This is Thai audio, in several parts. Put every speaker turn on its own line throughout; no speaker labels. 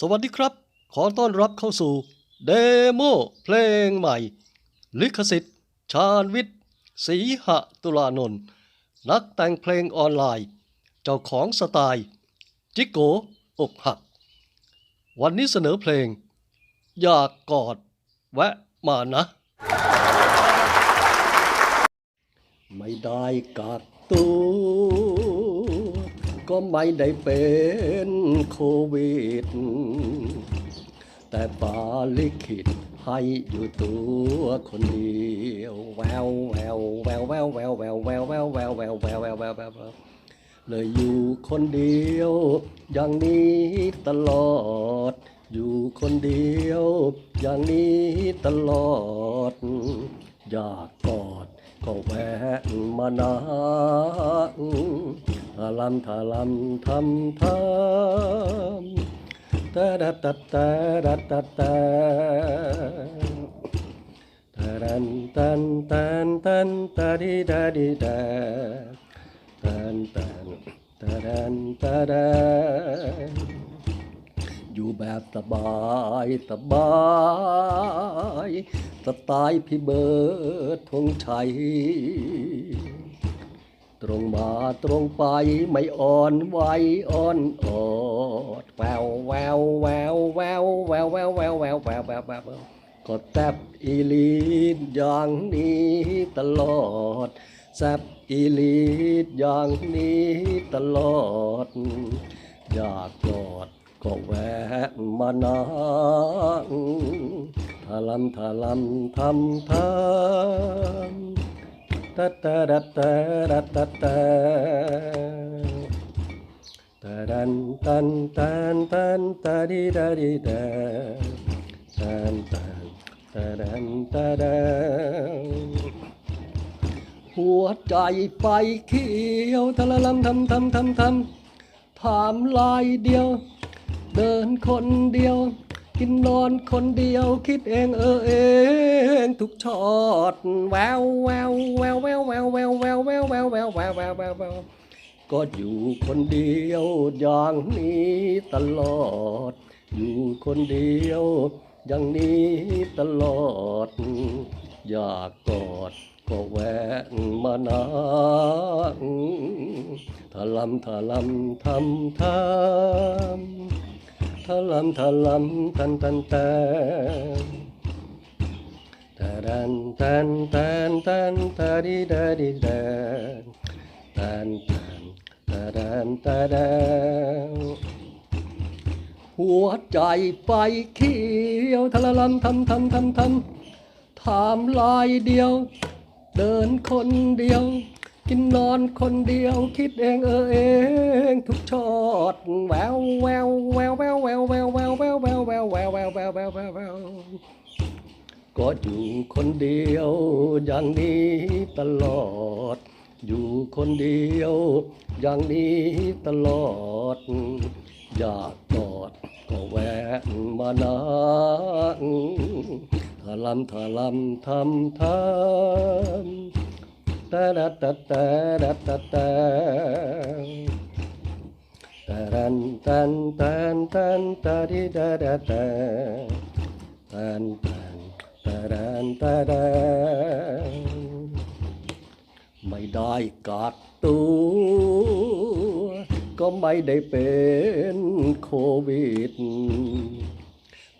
สวัสดีครับ ขอต้อนรับเข้าสู่เดโมเพลงใหม่ ลิขสิทธิ์ ชาญวิทย์ศรีหะตุลานนท์นักแต่งเพลงออนไลน์ เจ้าของสไตล์ จิโกอกหัก วันนี้เสนอเพลง อยากกอด แวะมานะ ไม่ได้กักตัว ก็ไม่ได้เป็นโควิด แต่ปาลิขิตให้อยู่ตัวคนเดียวแววแววแววแววแววแววแววแววแววแววแววแววแววแววแววเลยอยู่คนเดียว อย่างนี้ตลอด อยู่คนเดียว อย่างนี้ตลอด อยากกอดก็แวะมานะทา ลำทาลำทำทำตาดาตาตาดาตาตาตาดันตันตันตันตาดีดาดีดาตันตันตาดันตาดาอยู่แบบสบายสบายสไตล์พี่เบิร์ดธงชัย ตรงมาตรงไปไม่อ่อนไหวอ่อนอดแววแววแววแววแววแววแววแววแววแววแววแววก็แซบอีลีดอย่างนี้ตลอดแซบอีลีดอย่างนี้ตลอด อยากกอดก็แวะมานะทาลำทาลำทำทำ ตะตะดตะดะตะตะตะดันตันตันตันตะดีดะดีดะตันตันตะดันตะดันหัวใจไฟเขียวทะละลำทำทำทำทำถามลายเดียว เดินคนเดียว กินนอนคนเดียวคิดเองเออเอง ทุกชอดแววแววแววแววแววแววแววแววแววแววแววแววแววแววก็อยู่คนเดียวอย่างนี้ตลอด อยู่คนเดียวอย่างนี้ตลอด อยากกอดก็แวะมานะทะลำทะลำทำทำทะลำทะลำทันทันแตน ตะดันตันตันตันตะดีดะดีแดนตันตันตะดันตะดันหัวใจไฟเขียวทะละลำทำทำทำทำถามลายเดียว เดินคนเดียว กินนอนคนเดียว คิดเองเออเอง ทุกชอดแววแววแววแววแวว ก็อยู่คนเดียวอย่างนี้ตลอด อยู่คนเดียวอย่างนี้ตลอด อยากกอดก็แวะมานะทะลำทะลำทำทำแตะดะตะตะดะตะตะตะรันตันตันตันตะดิดะดะตะตันตัน ตะรันตะดะไม่ได้กักตัว ก็ไม่ได้เป็นโควิด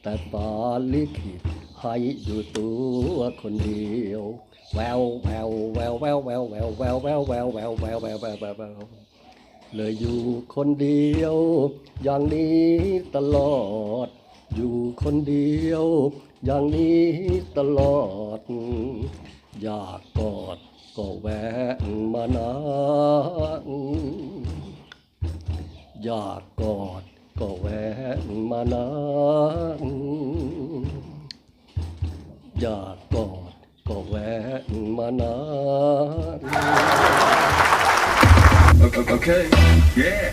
แต่ปาลิขิตให้อยู่ตัวคนเดียวแววแววแววแววแววแววแววแววแววแววแววแววแววแววแววเลยอยู่คนเดียว อย่างนี้ตลอด อยู่คนเดียว อย่างนี้ตลอด อยากกอดก็แวะมานะอยากกอดก็แวะมานะอยากกอดก็แวะมานะ
Okay, yeah.